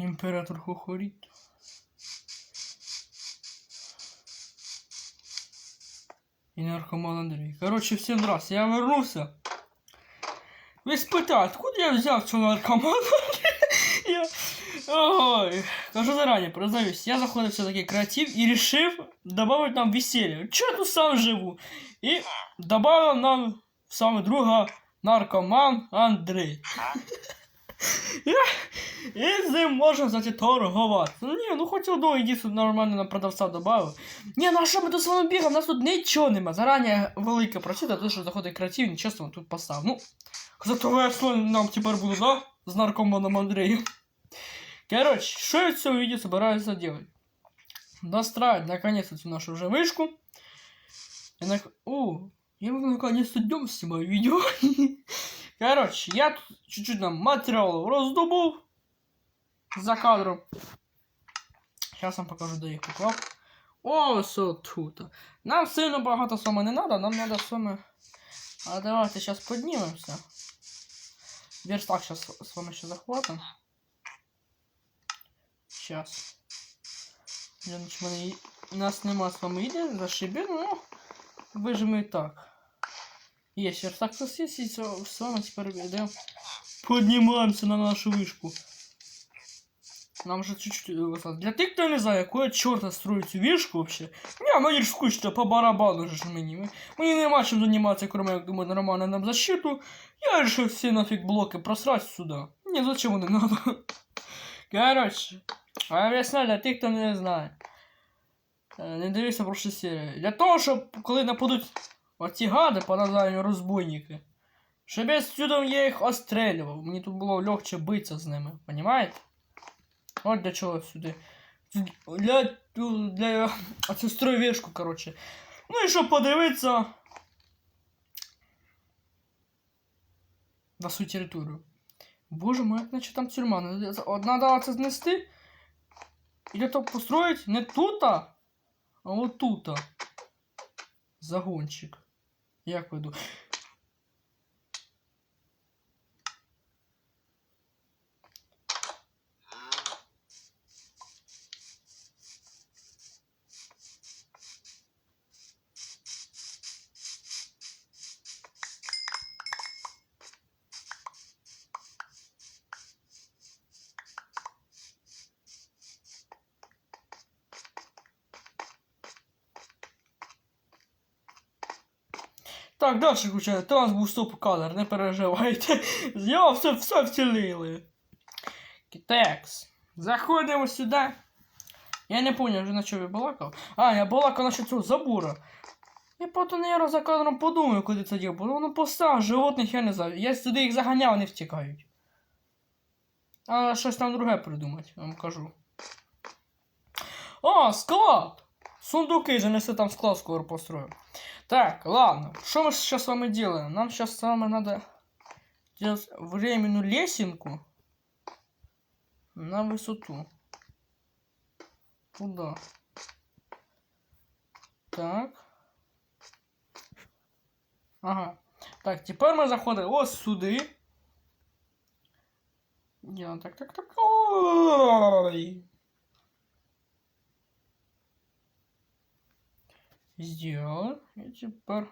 Імператор Хохоріт. І наркоман Андрій. Короче, всем здрасте, я вернулся. Ви спитають, откуда я взяв цього наркомана? я... Ой, кажу заранее, признаюсь, я заходив все-таки креатив и решив добавить нам веселье. Че я тут сам живу? И добавил нам саме друга наркоман Андрей. І з ним можна, значить, торгувати. Ну ні, ну хоч одного ідіть нормально на продавця добавив. Ні, ну а що ми тут з вами бігаємо? У нас тут нічого нема. Зарані велика просіда, то що заходить креативні, чесно, тут постав. Ну, зато весело нам тепер буде, да? З наркоманом Андреем. Короче, что я в цьому видео собираюсь делать? Достраивать наконец-то эту нашу уже вышку. И на... О, я наконец-то днем снимаю видео. Короче, я тут чуть-чуть нам материалов раздобыл за кадром. Сейчас вам покажу, де їх поклав. Ось тут. Нам сильно багато вами не надо, нам надо з. А давайте зараз піднімемося. Верстак сейчас с вами ще захватим. Сейчас. І- у нас нема з вами йде, зашибі, ну вижимо і так. Є, верстак у нас є, і з з вами тепер йдемо. Піднімаємося на нашу вишку. Нам же чуть-чуть э, Для тих, хто не знає, якого чорта строїть вишку вообще. Не, мені ж скучно, по барабану ж мені. Мені нема чим займатися, кроме як думаю, нормально нам защиту. Я решил все нафиг блоки просрать сюда. Не, зачем вони надо? Короче, об'ясняю для тих, хто не знає. Е, Не дивися прошлу серію. Для того, щоб коли нападуть оці гади по названню розбойники, щоб я сюди я їх острелював. Мені тут було легче битися з ними, понимаєте? От для чого сюди. Для, для оцю стройвішку, короче. Ну і щоб подивитися на свою територію. Боже мой, як наче там тюрма. Надо надо це знести. Или то построить не тут, а вот тут. Загончик. Як веду. Так, дальше включаю. Там був стоп кадр, не переживайте. Його все, все вцілили. Кітекс. Заходимо сюди. Я не понял, вже на чому я балакав. А, я балакав насчет цього забора. Я потім, наверное, за кадром подумаю, куди це діло. Воно постав, животних я не знаю. Я сюди їх заганяв, вони втікають. А щось там друге придумати, я вам кажу. А, склад! Сундуки занеси там склад скоро построю. Так, ладно. Что мы сейчас с вами делаем? Нам сейчас с вами надо делать временную лесенку на высоту. Куда? Так. Ага. Так, теперь мы заходим ось сюди. Я так, так, так. Ой. Сделал. И теперь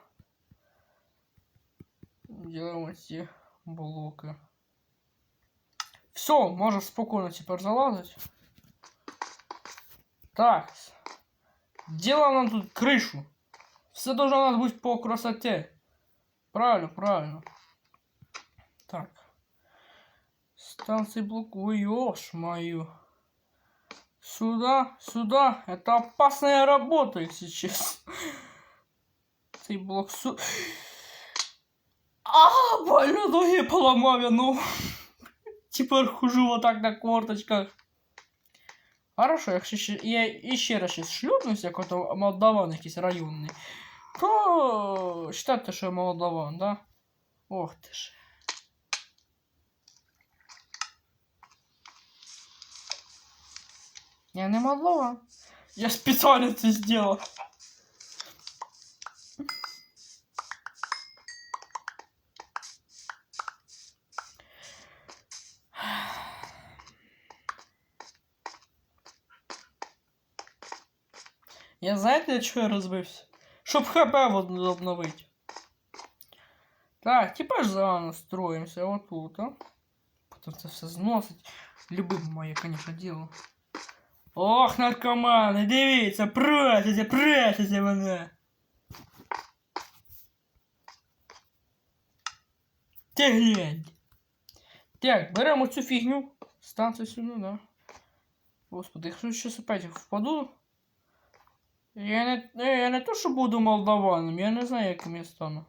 делаем эти блоки. Все, можешь спокойно теперь залазить. Так. Делаем нам тут крышу. Все должно у нас быть по красоте. Правильно, правильно. Так. Станции блок. Ой, ешь мою. Сюда, сюда. Это опасная работа, если честно. Цей блок су... А, больно ноги поламав я, ну. Тепер хожу вот так на корточках. Хорошо, якщо ще, я іще раз щось шлюпнусь, як ото молдаван якийсь районний, то вважайте, що я молдаван, да? Ох ти ж. Я не молдаван. Я специально це сделал. Я знаєте, для чого я розбився? Щоб ХП обновити. Так, тепер заново строїмося отут, а? Потім це все зносить. Любиме моє, конечно, діло. Ох, наркомани, дивіться, просяться, просяться мене. Ти глянь. Так, беремо цю фігню. Станцію сюди, да. Господи, якщо щось опять впаду. Я не, я не то, що буду молдаваном, я не знаю, яким я стану.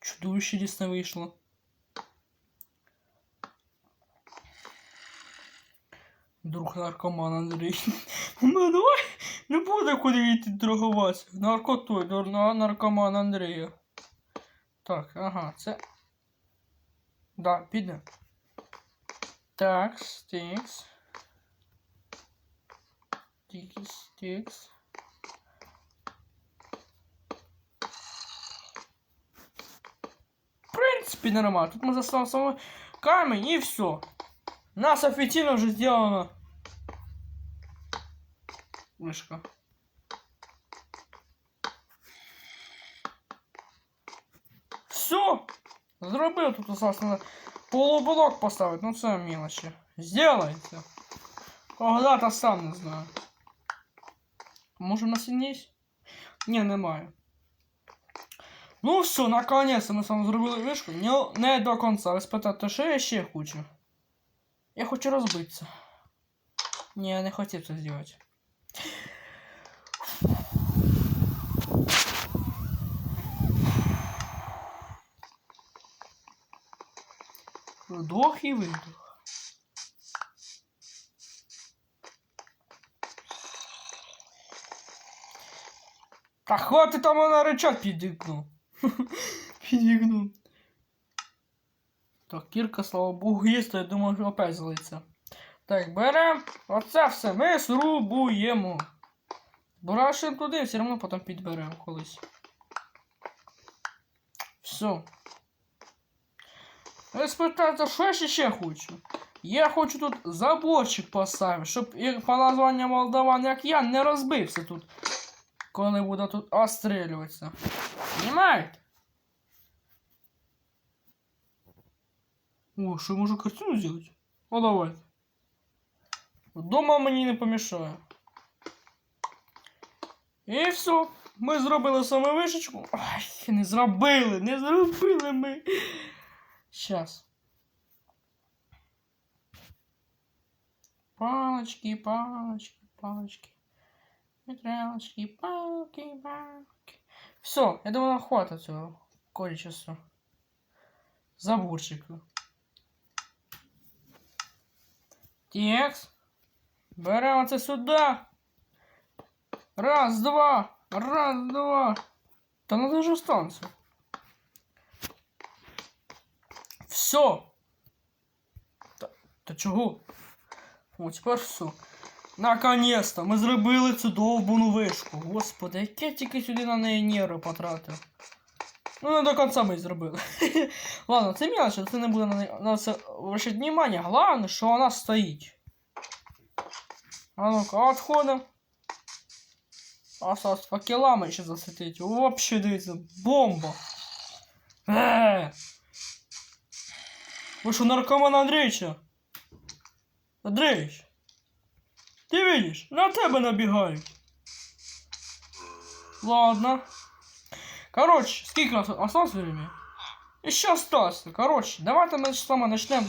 Чудовище дійсно вийшло. Друг наркоман Андрій. Ну давай не буде куди йти торгуватися. Наркотой, нар- наркоман Андрія. Так, ага, це. Да, піде. Так, стікс Стікс, стікс. В принципе, нормально. Тут мы заставим самый камень и все. Нас официально уже сделано. Вышка. Все. Зробив тут осталось надо полублок поставить. Ну це мелочи. Сделайте. Когда-то сам не знаю. Може і є? Ні, немає. Ну все, наконец-то ми сам зробили вишку. Не, не до конца. Ви спитаєте, що я ще хочу? Я хочу розбитися. Ні, я не хотів це зробити. Вдох і видох. Та хватить там вона рычаг підігнув. Підігнув. Так, кірка, слава Богу, є, я думаю, що опять злиться. Так, беремо. Оце все ми срубуємо. Бурашимо туди, все одно потім підберемо колись. Все. Ви спитаєте, що я ще хочу? Я хочу тут заборчик поставити, щоб по названню Молдаван, як я, не розбився тут. Коли буде тут отстрілюватися. Понимаєте? О, що я можу картину зробити? О, давайте. Дома мені не помішає. І все. Ми зробили саме вишечку. Ай, не зробили, не зробили ми. Щас. Палочки, палочки, палочки. Метрелочки, палки, палки. Все, я думаю, хватит цього количества. Заборчика. Текст. Беремо це сюди. Раз, два. Раз, два. Та надо же станцію. Все. Та, та чого? О, тепер все. Наконец-то ми зробили цю довбану вишку. Господи, яке тільки сюди на неї нерви потратив. Ну, не до кінця ми зробили. Ладно, це мелочь, це не буде на, на це вращати внимание. Головне, що вона стоїть. А ну-ка, отходим. Осталось факелами ще засвітити. Вообще, дивіться, бомба. Е! Ви що, наркоман Андрійча? Андрійч? Ти видиш, на тебе набігають. Ладно. Короче, скільки нас осталось времени? Еще осталось. Короче, давайте ми саме почнемо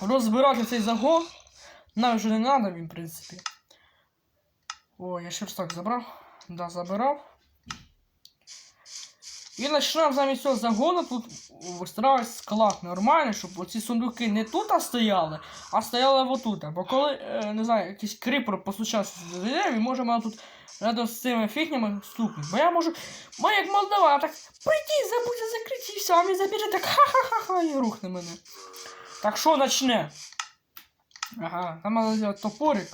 розбирати цей загон. Нам вже не надо він, в принципі. О, я ще так забрав. Да, забирав. І почнемо замість цього загону тут вистраювати склад нормальний, щоб оці сундуки не тут стояли, а стояли отут. Бо коли, е, не знаю, якийсь крипер постучався дверей, він може мене тут рядом з цими фігнями стукнути. Бо я можу, ми як Молдова, так прийти, забудьте закриті, і все, а він забіже так ха-ха-ха-ха і рухне мене. Так що начне? Ага, там треба зробити топорик.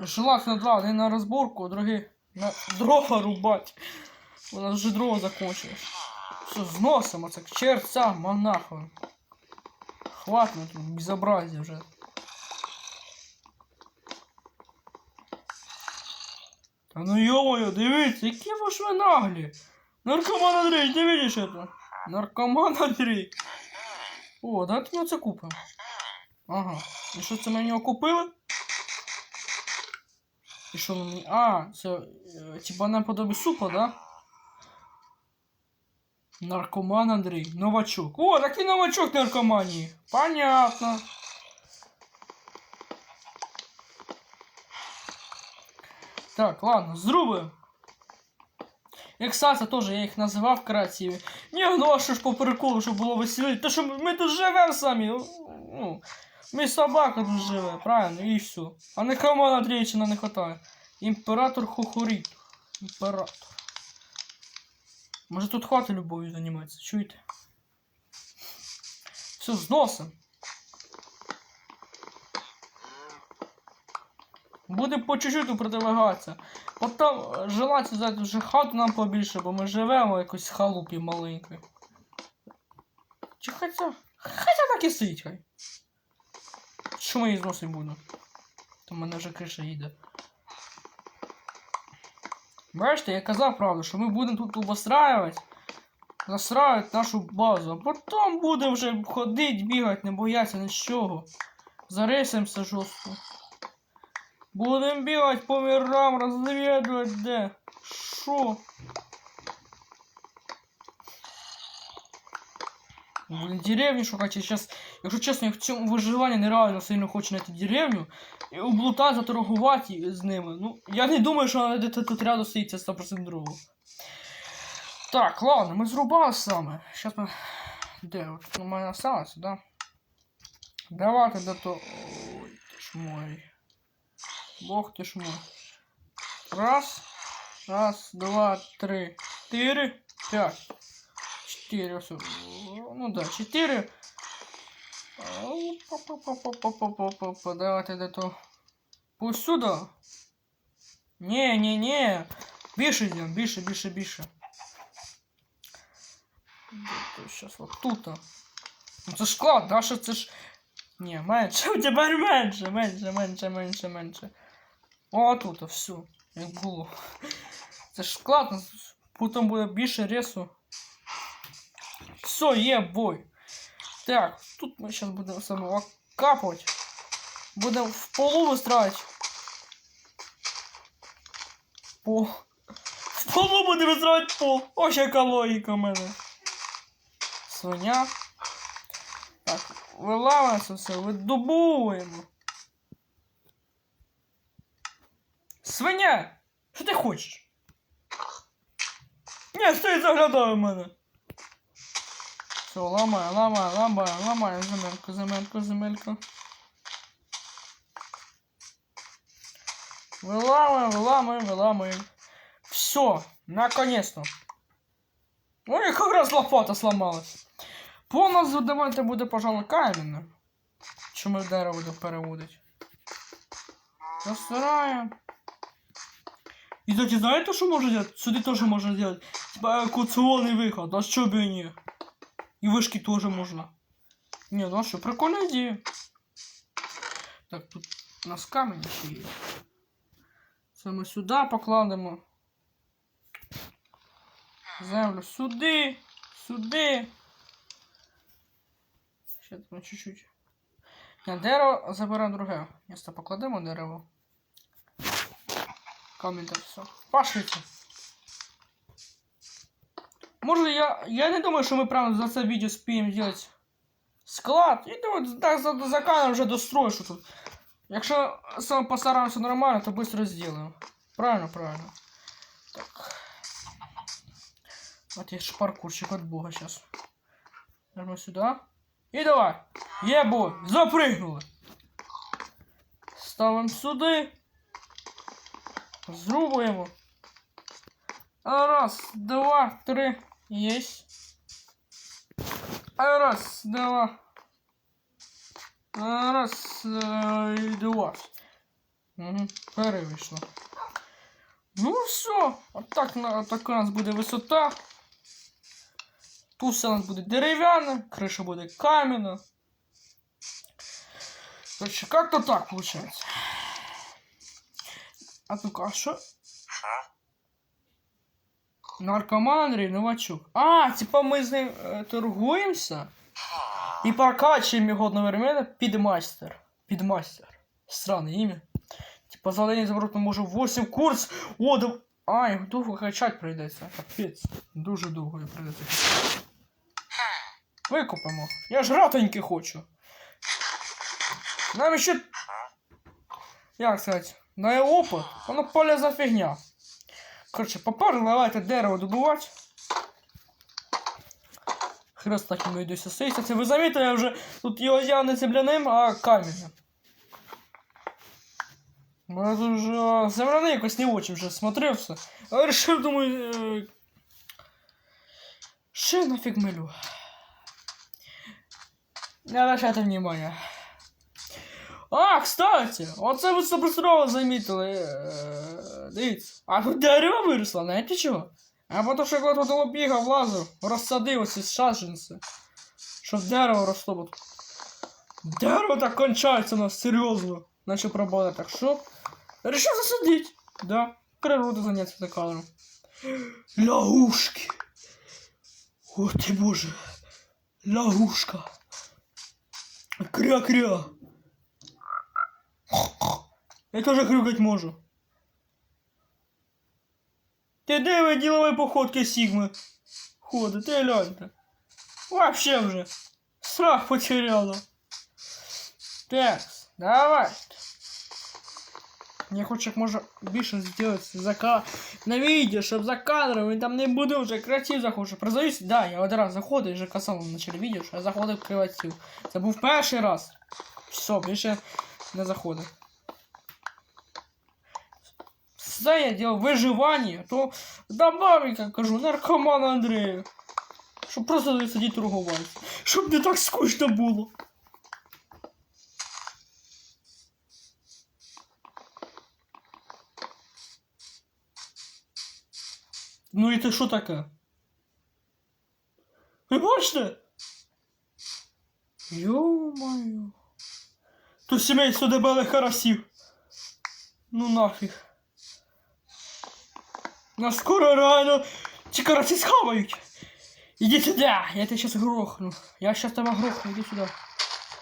Желательно два, один на розборку, другий на дрова рубать. У нас вже дрова закончилось. Все, зносим це к чертям, нахуй. Хватно тут безобразие вже. Та ну йо-моє, дивіться, які ви ж ви наглі. Наркоман Андрій, ти видиш це? Наркоман Андрій. О, давайте ми це купимо. Ага. І що це ми нього купили? І що мені... А, це... Е, типа нам подобі супа, да? Наркоман Андрій. Новачок. О, так такий новачок наркоманії. Понятно. Так, ладно, зруби. Як Саса теж, я їх називав креативі. Ні, ну а що ж по приколу, щоб було веселіше. Те, що ми, тут живемо самі. Ну, ми собака тут живе, правильно, і все. А не Романа Андрійовича не хватає. Імператор Хохоріт. Імператор. Може тут хватить любов'ю займатися, чуєте? Все, зносим. Буде по чуть-чуть продвигатися. Потім е, желательно взяти вже хату нам побільше, бо ми живемо в якось халупі маленької. Чи хоча. Хоча так і стоїть хай. Що ми її зносити будемо? То мене вже криша їде. Бачите, я казав правду, що ми будемо тут обостраювати, застраювати нашу базу, а потім будемо вже ходити, бігати, не боятися нічого. Зарисимося жорстко. Будем бегать по мирам, разведывать, де. Шо? Блин, деревню шукать. Я сейчас, якщо чесно, я в цьому виживанні нереально сильно хочу знайти деревню і облутати, заторгувати з ними. Ну, я не думаю, що вона тут рядом стоїть, це 100% другого. Так, ладно, ми зрубали саме. Сейчас ми... Де? У мене осталось, да? Давайте до то... Ой, ти ж мой. Бог ты ж мой. Раз, раз, два, три, четыре, пять. Четыре, все. Ну да, четыре. Ау, па-па-па-па-па-па-па-па. Давайте до то. Пусть сюда. Не, не, не. Більше йдем, більше, більше, більше. Сейчас вот тут. Ну це ж склад, да, що це ж. Ні, менше, тепер менше, менше, менше, менше, менше. О, тут, все, як було. Це ж складно, потім буде більше ресу. Все, є. Так, тут ми зараз будемо саме капати. Будемо в полу вистраювати. По. В полу будемо вистраювати пол. Ось яка логіка в мене. Свиня. Так, виламається все, видобуємо. Свиня! Що ти хочеш? Ні, стой, заглядай в мене. Все, ламай, ламай, ламай, ламай, земельку, земельку, земельку. Виламаем, виламаем, виламаем. Все, наконец-то. Ой, как раз лопата сломалась. По нас давайте буде, пожалуй, камінне. Що ми дерево будемо переводити. Розсираємо. І кстати, знаєте, що можна зробити? Сюди теж можна зробити. Типа евакуаційний виход, а що б і ні. І вишки теж можна. Ні, ну а що, прикольна ідея. Так, тут у нас камінь ще є. Це ми сюди покладемо. Землю сюди, сюди. Ще там чуть-чуть. Ні, дерево заберемо друге. Місто покладемо дерево. Камінь там все. Пошлите. Може я. Я не думаю, що ми прямо за це відео спіємо зробити склад. І думаю, так за, за камеру вже дострою, тут. Якщо саме постараємося нормально, то швидко зробимо. Правильно, правильно. Так. Вот я ж паркурчик от бога сейчас. Нажму сюда. И давай. Ебу, запрыгнули. Ставим сюди. Зрубуємо. Раз, два, три. Есть. Раз, два. Раз, е, і два. Угу, перевийшло. Ну все, отак на така у нас буде висота. Тут все у нас буде дерев'яне, криша буде кам'яна. Короче, как-то так получается. А ну-ка, а що? Наркоман Андрій. А, типа ми з ним е, торгуємося і прокачуємо його одновременно підмастер. Підмастер. Странне ім'я. Типа за день заворотно може 8 курс. О, да... А, його довго качать прийдеться. Капець. Дуже довго його прийдеться. Викупимо. Я ж ратоньки хочу. Нам ще. Як сказати? На опит. Воно полезна фігня. Коротше, поперли, давайте дерево добувати. Хрест так і йдеться сися. Це ви замітили, я вже тут його я не земляним, а камінним. Бо тут вже земляний якось не очень вже смотрився. А вирішив, думаю. Е... Ще нафіг милю. Не обращайте внимания. А, кстати, оце ви сопрострово замітили. Е, Дивіться. А тут дерево виросло, знаєте чого? А потому що коли тут бігав, лазив, розсадив оці саджанці. Щоб дерево росло. Дерево так кончається у нас, серйозно. Наче пробувати, так що? Решив засадити. Да, природа заняться за кадром. Лягушки. О ти боже. Лягушка. Кря-кря. Я тоже хрюкать можу. Ти де ви ділові походки Сігми? Ходите, гляньте. Вообще вже. Страх потеряла. Так, давай. Я хочу як може більше зробити за ка... на відео, щоб за кадром і там не буде вже креатив захочу. Признаюсь, да, я один раз заходив, вже казав в началі відео, що я заходив в креатив. Це був перший раз. Все, більше не заходив. Все я делал виживання, то добавь, як кажу, наркоман Андрею. Щоб просто сидіти торгувати. Щоб не так скучно було. Ну і це що таке? Ви бачите? То сімейство дебелих карасів. Ну нафіг. Нас скоро реально ці караси схавають. Иди сюда, я тебя сейчас грохну. Я сейчас тебя грохну, иди сюда.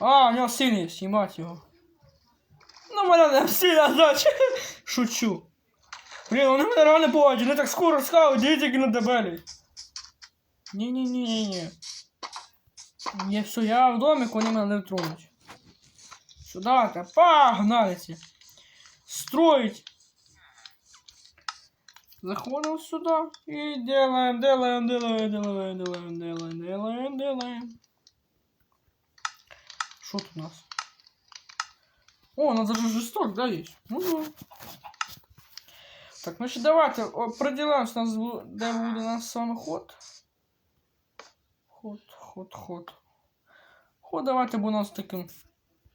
А, у него сын есть, снимать его. Ну, мене не сильно значить. Шучу. Блін, вони мене реально бачать, вони так скоро схавають, дивіться, які на дебелі. Ні-ні-ні-ні-ні. Не все, я в домик, вони мене не тронуть. Сюда, то погнали ці. Строить. Заходим сюда и делаем, делаем, делаем, делаем, делаем, делаем, делаем, делаем. Что тут у нас? О, у нас даже жесток, да, есть? Ну да. Так, значит, давайте определимся, у нас бу- де буде у нас саме ход. Ход, ход, ход. Ход давайте буде у нас таким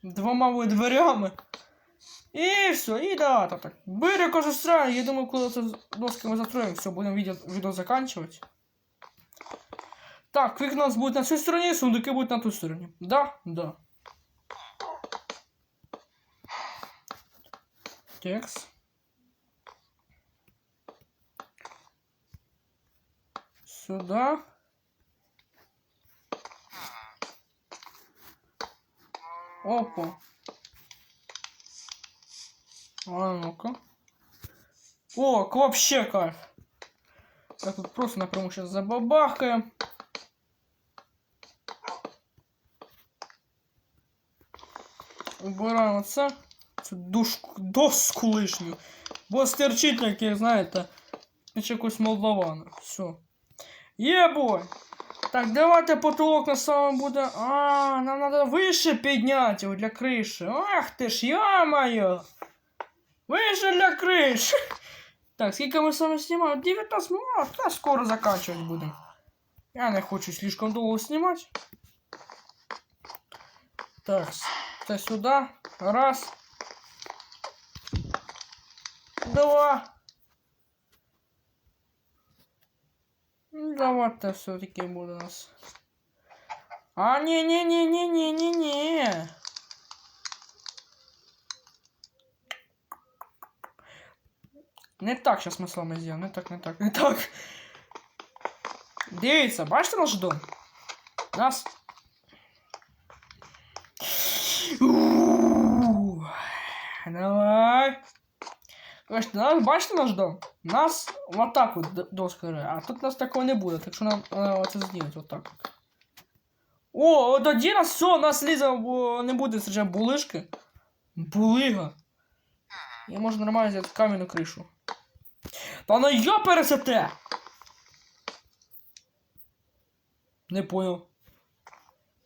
двома дверями. І все, і да, так, так. Уже строим. Я думаю, коли це доски мы застроим, все, будем видео, видео заканчивать. Так, квик нас будет на цій стороні, сундуки будуть на ту стороні. Да? Да. Текс. Сюда. Опа. А ну-ка. О, вообще кайф. Так, тут просто напрямую сейчас забабахкаем. Убираємо це. Цю душку, доску лишню. Бо стерчить, як знаєте, якось молдавана. Все. Єбой! Так, давайте потолок на самом буде. А, нам надо выше підняти його для криші. Ах ти ж, ё-моё! Выше для крыши. Так, сколько мы с вами снимаем? 19 минут, да, скоро заканчивать будем. Я не хочу слишком долго снимать. Так, это сюда. Раз. Два. Давай-то все-таки у нас. А, не-не-не-не-не-не-не. Не так зараз ми з вами зробимо, не так, не так, не так. Дивіться, бачите наш дом? Нас. Давай. Бачите, нас, бачите наш дом? Нас в атаку д- доска грає, а тут нас такого не буде, так що нам треба це зробити отак. О, от тоді нас все, нас Ліза не буде вже булишки. Булига. Я можу нормально взяти кам'яну кришу. Та ну я пересете! Не понял.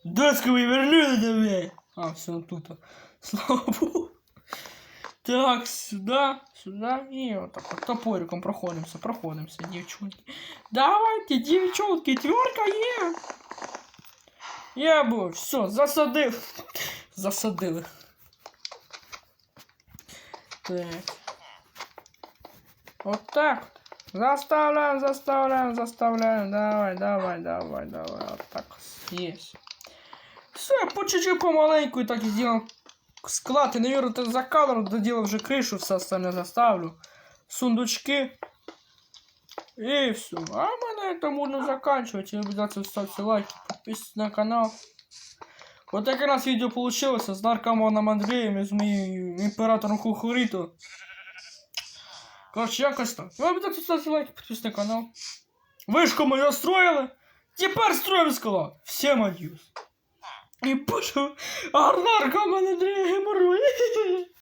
Доску ви вернули давай! А, все тут. Слава Богу. Так, сюда, сюда и вот так вот топориком проходимся, проходимся, девчонки. Давайте, девчонки, тверка є. Я бы все, засадив. Засадили. Так. Вот так. Заставляем, заставляем, заставляем. Давай, давай, давай, давай. Вот так. Есть. Все, по чуть-чуть помаленьку и так сделаем склад. И, наверное, за кадром доделал уже крышу, все остальное заставлю. Сундучки. И все. А мы на этом можно заканчивать. И обязательно ставьте лайки, подписывайтесь на канал. Вот так раз видео получилось с наркоманом Андреем и с моим императором Хухурито. Короче, якось так. Ви обов'язково ставте лайки, підписуйтесь на канал. Вишку ми настроїли. Тепер строїмо склад. Всім адьюс. І пишу, а наркоман Андрій геморрой.